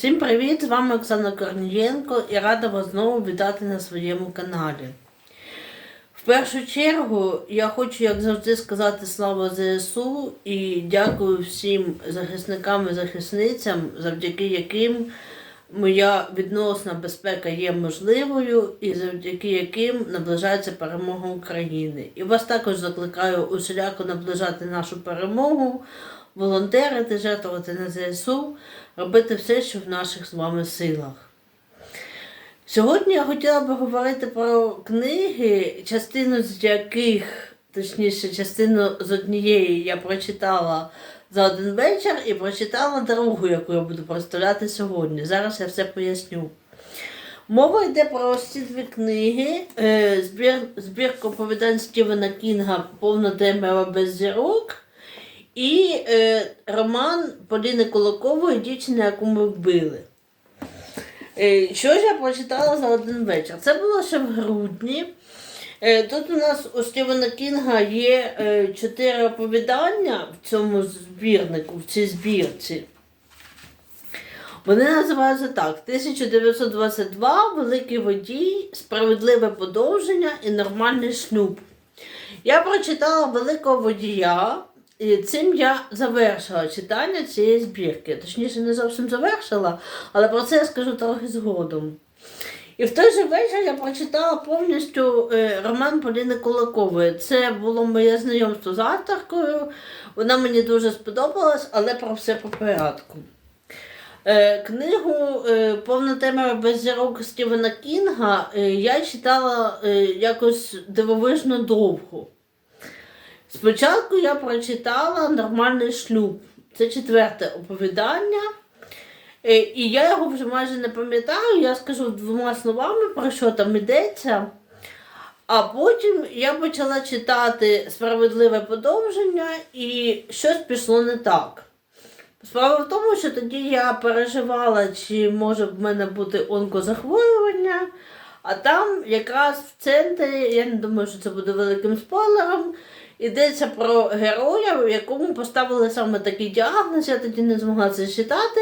Всім привіт! З вами Оксана Корнієнко і рада вас знову вітати на своєму каналі. В першу чергу я хочу, як завжди, сказати слава ЗСУ і дякую всім захисникам і захисницям, завдяки яким моя відносна безпека є можливою і завдяки яким наближається перемога України. І вас також закликаю усіляко наближати нашу перемогу, волонтерити, жертвувати на ЗСУ, робити все, що в наших з вами силах. Сьогодні я хотіла би говорити про книги, частину з яких, точніше, частину з однієї я прочитала за один вечір і прочитала другу, яку я буду представляти сьогодні. Зараз я все поясню. Мова йде про ось ці дві книги. Е, Збір, збірка оповідань Стівена Кінга Повна темрява без зірок. І е, роман Поліни Кулакової Дівчина, яку ми вбили. Е, Що ж я прочитала за один вечір? Це було ще в грудні. Е, Тут у нас у Стівена Кінга є е, чотири оповідання в цьому збірнику, в цій збірці. Вони називаються так: 1922, Великий водій, Справедливе подовження і нормальний шлюб. Я прочитала великого водія, і цим я завершила читання цієї збірки. Точніше, не зовсім завершила, але про це я скажу трохи згодом. І в той же вечір я прочитала повністю е, роман Поліни Кулакової. Це було моє знайомство з авторкою. Вона мені дуже сподобалась, але про все по порядку. Е, книгу е, Повна тема без зірок Стівена Кінга я читала якось дивовижно довго. Спочатку я прочитала нормальний шлюб. Це четверте оповідання. Е, І я його вже майже не пам'ятаю, я скажу двома словами, про що там йдеться. А потім я почала читати справедливе подовження і щось пішло не так. Справа в тому, що тоді я переживала, чи може в мене бути онкозахворювання, а там якраз в центрі, я не думаю, що це буде великим спойлером, йдеться про героя, якому поставили саме такий діагноз, я тоді не змогла це читати,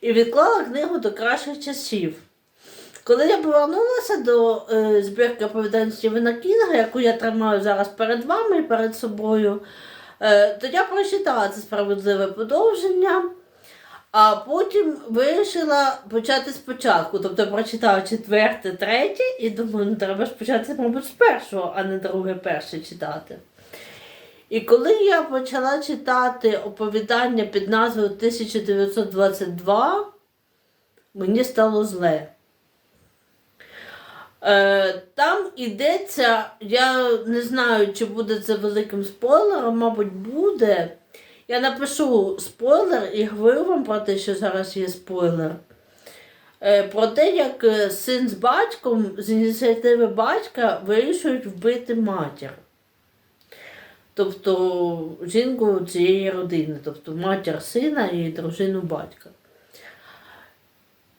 і відклала книгу до кращих часів. Коли я повернулася до е, збірки оповідань Стівена Кінга, яку я тримаю зараз перед вами і перед собою, е, то я прочитала це справедливе подовження, а потім вирішила почати спочатку. Тобто прочитала четверте, третє, і думаю, ну треба ж почати, мабуть, з першого, а не друге перше читати. І коли я почала читати оповідання під назвою 1922, мені стало зле. Е, там йдеться, я не знаю, чи буде це великим спойлером, мабуть, буде. Я напишу спойлер і говорю вам про те, що зараз є спойлер. Е, про те, як е, син з батьком з ініціативи батька вирішують вбити матір. Тобто жінку цієї родини, тобто матір сина і дружину батька.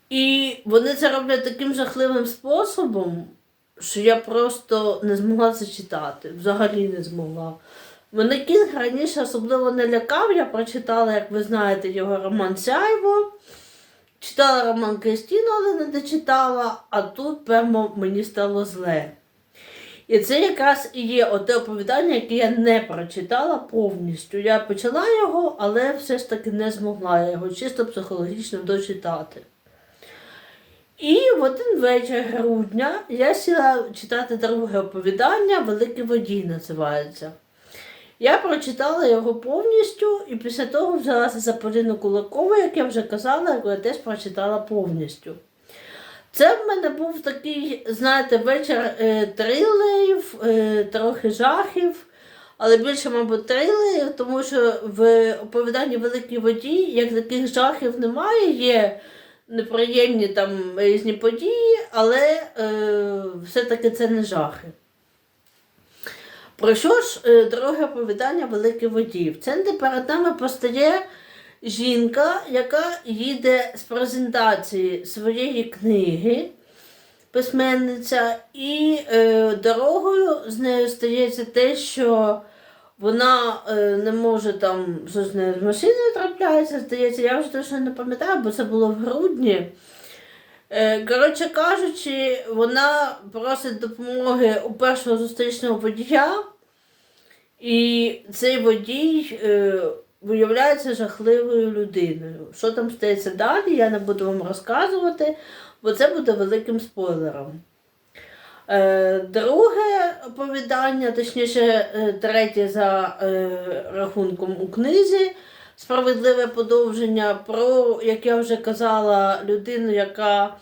І вони це роблять таким жахливим способом, що я просто не змогла це читати. Взагалі не змогла. Мене Кінг раніше особливо не лякав, я прочитала, як ви знаєте, його роман Сяйво. Читала роман Кристіну, але не дочитала, а тут прямо мені стало зле. І це якраз і є оте оповідання, яке я не прочитала повністю. Я почала його, але все ж таки не змогла його чисто психологічно дочитати. І в один вечір грудня я сіла читати друге оповідання Великий водій називається. Я прочитала його повністю і після того взялася за Поліну Кулакову, як я вже казала, яку я теж прочитала повністю. Це в мене був такий, знаєте, вечір е, трилерів, трохи жахів, але більше, мабуть, трилерів, тому що в оповіданні Великий водій, як таких жахів немає, є неприємні там різні події, але е, все-таки це не жахи. Про що ж е, друге оповідання Великий водій? В центрі перед нами постає жінка, яка їде з презентації своєї книги, письменниця, і е, дорогою з нею стається те, що вона е, не може там щось з нею з машиною трапляється, здається, я вже точно не пам'ятаю, бо це було в грудні. Е, коротше кажучи, вона просить допомоги у першого зустрічного водія, і цей водій е, виявляється жахливою людиною. Що там стається далі, я не буду вам розказувати, бо це буде великим спойлером. Е, друге оповідання, точніше, е, третє за е, рахунком у книзі Справедливе подовження про, як я вже казала, людину, яка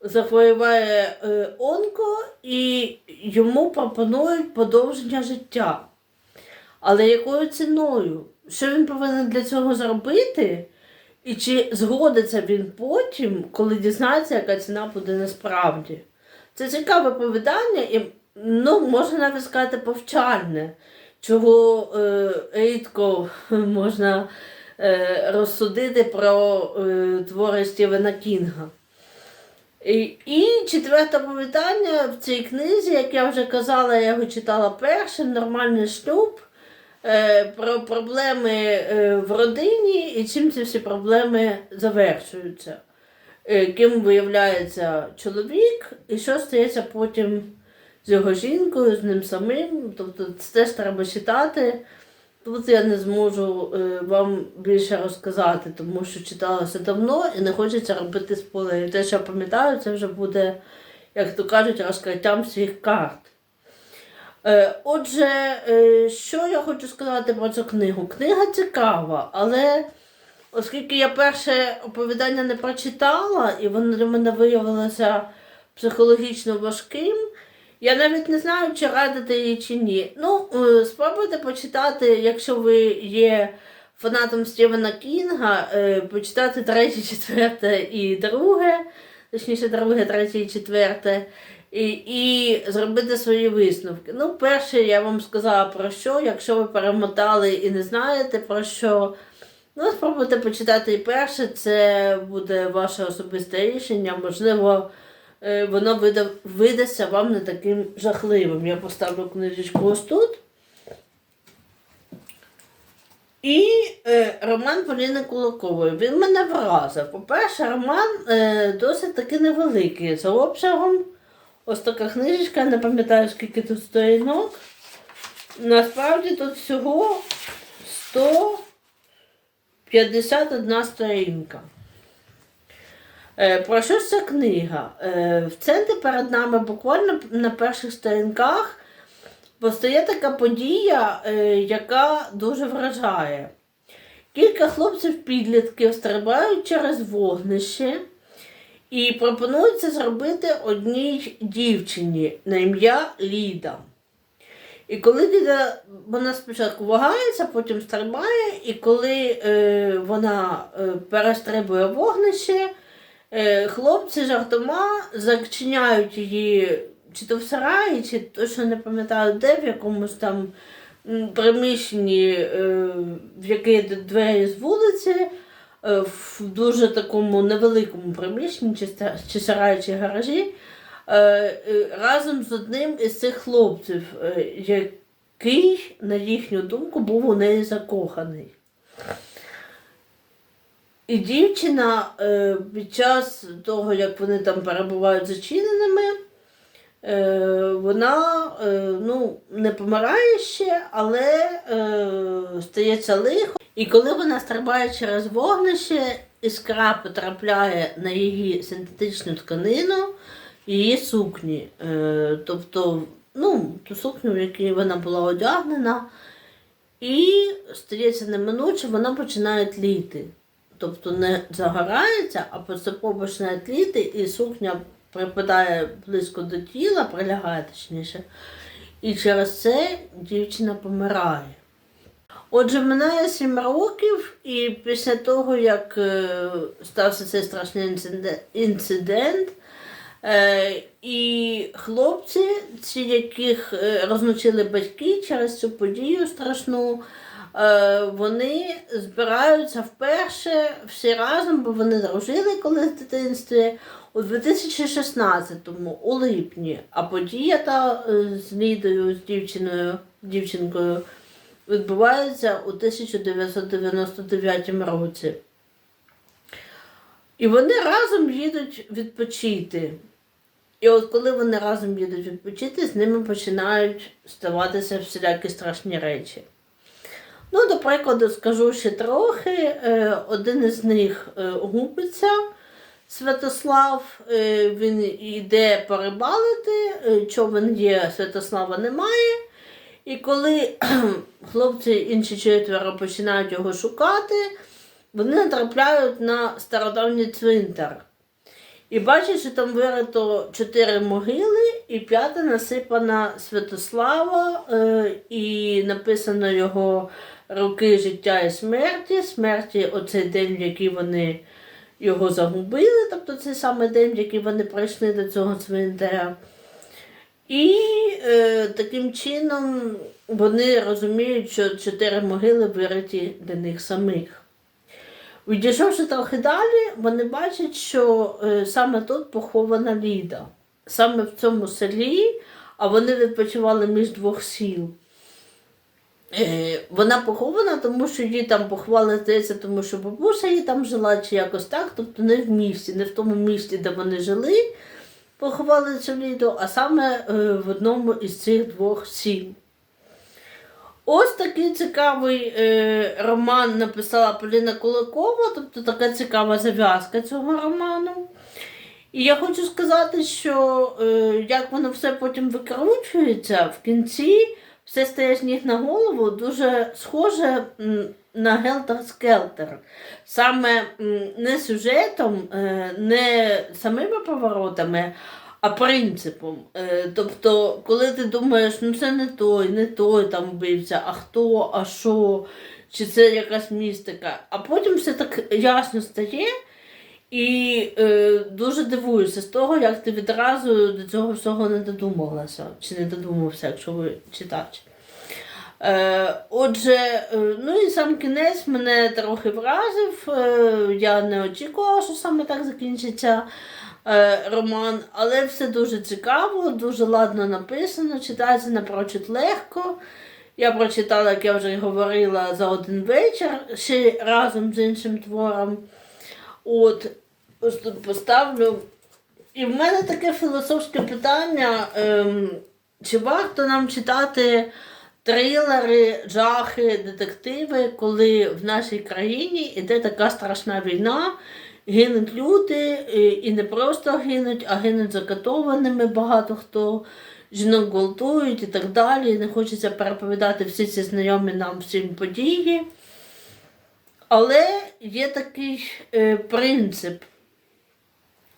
захворюває онко, і йому пропонують подовження життя. Але якою ціною? Що він повинен для цього зробити? І чи згодиться він потім, коли дізнається, яка ціна буде насправді? Це цікаве повідання, і ну, можна навіть сказати повчальне, чого е, рідко можна е, розсудити про е, твори Стівена Кінга. І, і четверте оповідання в цій книзі, як я вже казала, я його читала першим, нормальний шлюб, про проблеми е, в родині і чим ці всі проблеми завершуються. Е, ким виявляється чоловік, і що стається потім з його жінкою, з ним самим. Тобто це теж треба читати. Тут я не зможу е, вам більше розказати, тому що читалося давно і не хочеться робити спойлерів. Те, що я пам'ятаю, це вже буде, як то кажуть, розкриттям всіх карт. Е, отже, е, що я хочу сказати про цю книгу? Книга цікава, але оскільки я перше оповідання не прочитала, і воно для мене виявилося психологічно важким, я навіть не знаю, чи радити її чи ні. Ну, е, спробуйте почитати, якщо ви є фанатом Стівена Кінга, почитати третє, четверте і друге, точніше, друге, третє і четверте, і, і зробити свої висновки. Ну, перше, я вам сказала про що, якщо ви перемотали і не знаєте про що. Ну, спробуйте почитати і перше, це буде ваше особисте рішення. Можливо, е, воно вида, видасться вам не таким жахливим. Я поставлю книжечку ось тут. І е, роман Поліни Кулакової. Він мене вразив. По-перше, роман е, досить таки невеликий за обсягом. Ось така книжечка, не пам'ятаю, скільки тут сторінок. Насправді тут всього 151 сторінка. Е, Про що ж ця книга? Е, В центрі перед нами буквально на перших сторінках постає така подія, е, яка дуже вражає. Кілька хлопців-підлітків стрибають через вогнище і пропонують це зробити одній дівчині на ім'я Ліда. І коли Ліда, вона спочатку вагається, потім стрибає, і коли е, вона е, перестрибує вогнище, е, хлопці жартома зачиняють її чи то в сараї, чи точно не пам'ятаю де, в якомусь там приміщенні, е, в яке двері з вулиці, в дуже такому невеликому приміщенні, чи, чи гаражі, е, е, разом з одним із цих хлопців, е, який, на їхню думку, був у неї закоханий. І дівчина е, під час того, як вони там перебувають зачиненими, е, вона е, ну, не помирає ще, але е, стається лихо. І коли вона стрибає через вогнище, іскра потрапляє на її синтетичну тканину, і її сукні. Е, тобто, ну, ту сукню, в якій вона була одягнена, і стається неминуче, вона починає тліти. Тобто не загорається, а поступово починає тліти, і сукня припадає близько до тіла, прилягає точніше. І через це дівчина помирає. Отже, минає 7 років, і після того, як е, стався цей страшний інцидент, е, і хлопці, ці, яких е, розлучили батьки через цю подію страшну, вони збираються вперше всі разом, бо вони дружили колись в дитинстві у 2016-му, у липні. А подія та з Лідою, з дівчиною, дівчинкою відбувається у 1999 році. І вони разом їдуть відпочити. І от коли вони разом їдуть відпочити, з ними починають ставатися всілякі страшні речі. Ну, до прикладу, скажу ще трохи. Е, Один із них е, губиться, Святослав, е, він йде порибалити, човен є, Святослава немає. І коли хлопці інші четверо починають його шукати, вони натрапляють на стародавній цвинтар. І бачать, що там вирито чотири могили, і п'ята насипана Святослава, е, і написано його роки життя і смерті. Смерті оцей день, в який вони його загубили, тобто цей самий день, в який вони прийшли до цього цвинтаря. І е, таким чином вони розуміють, що чотири могили вириті для них самих. Відійшовши трохи далі, вони бачать, що е, саме тут похована Ліда. Саме в цьому селі, а вони відпочивали між двох сіл. Е, вона похована, тому що її там поховали, здається, тому що бабуся її там жила, чи якось так, тобто не в місті, не в тому місті, де вони жили, поховали цю Ліду, а саме е, в одному із цих двох сіл. Ось такий цікавий е, роман написала Поліна Кулакова, тобто така цікава зав'язка цього роману. І я хочу сказати, що е, як воно все потім викручується, в кінці все стає з ніг на голову, дуже схоже на Гелтер-Скелтер. Саме не сюжетом, е, не самими поворотами, а принципом. Е, тобто, коли ти думаєш, ну це не той, не той там вбивця, а хто, а що, чи це якась містика. А потім все так ясно стає. І е, дуже дивуюся з того, як ти відразу до цього всього не додумалася, чи не додумався, якщо ви читач. Е, отже, е, ну і сам кінець мене трохи вразив. Е, я не очікувала, що саме так закінчиться роман, але все дуже цікаво, дуже ладно написано, читається напрочуд легко. Я прочитала, як я вже говорила, за один вечір, ще разом з іншим твором. От, ось тут поставлю. І в мене таке філософське питання: ем, чи варто нам читати трилери, жахи, детективи, коли в нашій країні йде така страшна війна, гинуть люди, і, не просто гинуть, а гинуть закатованими багато хто. Жінок гвалтують і так далі. Не хочеться переповідати всі ці знайомі нам всім події. Але є такий е, принцип.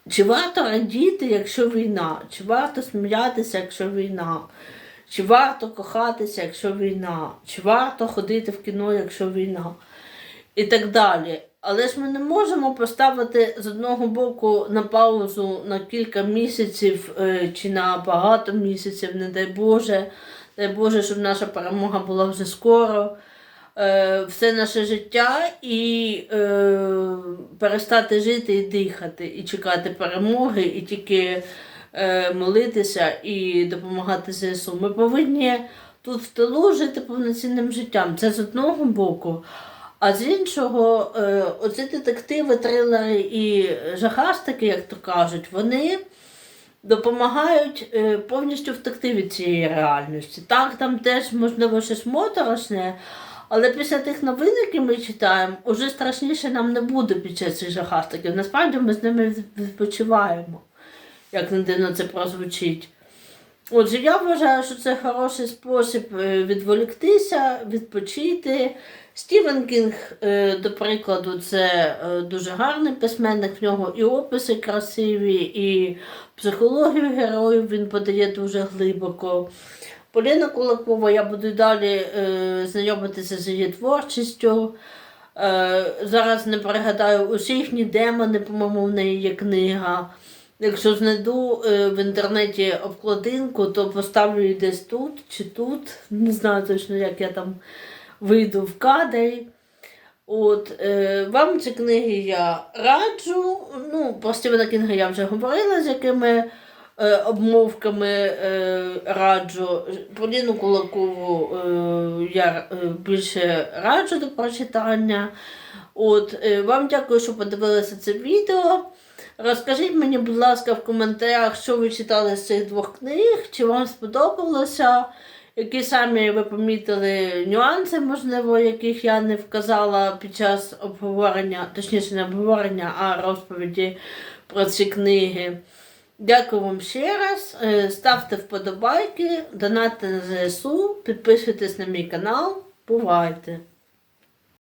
Чи варто радіти, якщо війна? Чи варто сміятися, якщо війна? Чи варто кохатися, якщо війна? Чи варто ходити в кіно, якщо війна? І так далі. Але ж ми не можемо поставити з одного боку на паузу на кілька місяців е, чи на багато місяців, не дай Боже, дай Боже, щоб наша перемога була вже скоро. Е, все наше життя і е, перестати жити і дихати, і чекати перемоги, і тільки молитися і допомагати ЗСУ. Ми повинні тут в тилу жити повноцінним життям. Це з одного боку. А з іншого, е, оці детективи, трилери і жахастики, як то кажуть, вони допомагають е, повністю втекти від цієї реальності. Так, там теж можливо щось моторошне, але після тих новин, які ми читаємо, уже страшніше нам не буде під час цих жахастиків. Насправді ми з ними відпочиваємо, як не дивно це прозвучить. Отже, я вважаю, що це хороший спосіб е, відволіктися, відпочити. Стівен Кінг, е, до прикладу, це е, дуже гарний письменник, в нього і описи красиві, і психологію героїв він подає дуже глибоко. Поліна Кулакова, я буду далі знайомитися з її творчістю. Зараз не пригадаю усіх ні демони, по-моєму, в неї є книга. Якщо знайду е, в інтернеті обкладинку, то поставлю її десь тут чи тут. Не знаю точно, як я там вийду в кадрі. От, е, вам ці книги я раджу. Ну, про Стівена Кінга я вже говорила, з якими е, обмовками е, раджу. Поліну Кулакову е, я е, більше раджу до прочитання. От, е, вам дякую, що подивилися це відео. Розкажіть мені, будь ласка, в коментарях, що ви читали з цих двох книг, чи вам сподобалося, які самі ви помітили нюанси, можливо, яких я не вказала під час обговорення, точніше не обговорення, а розповіді про ці книги. Дякую вам ще раз. Е, Ставте вподобайки, донатьте на ЗСУ, підписуйтесь на мій канал. Бувайте!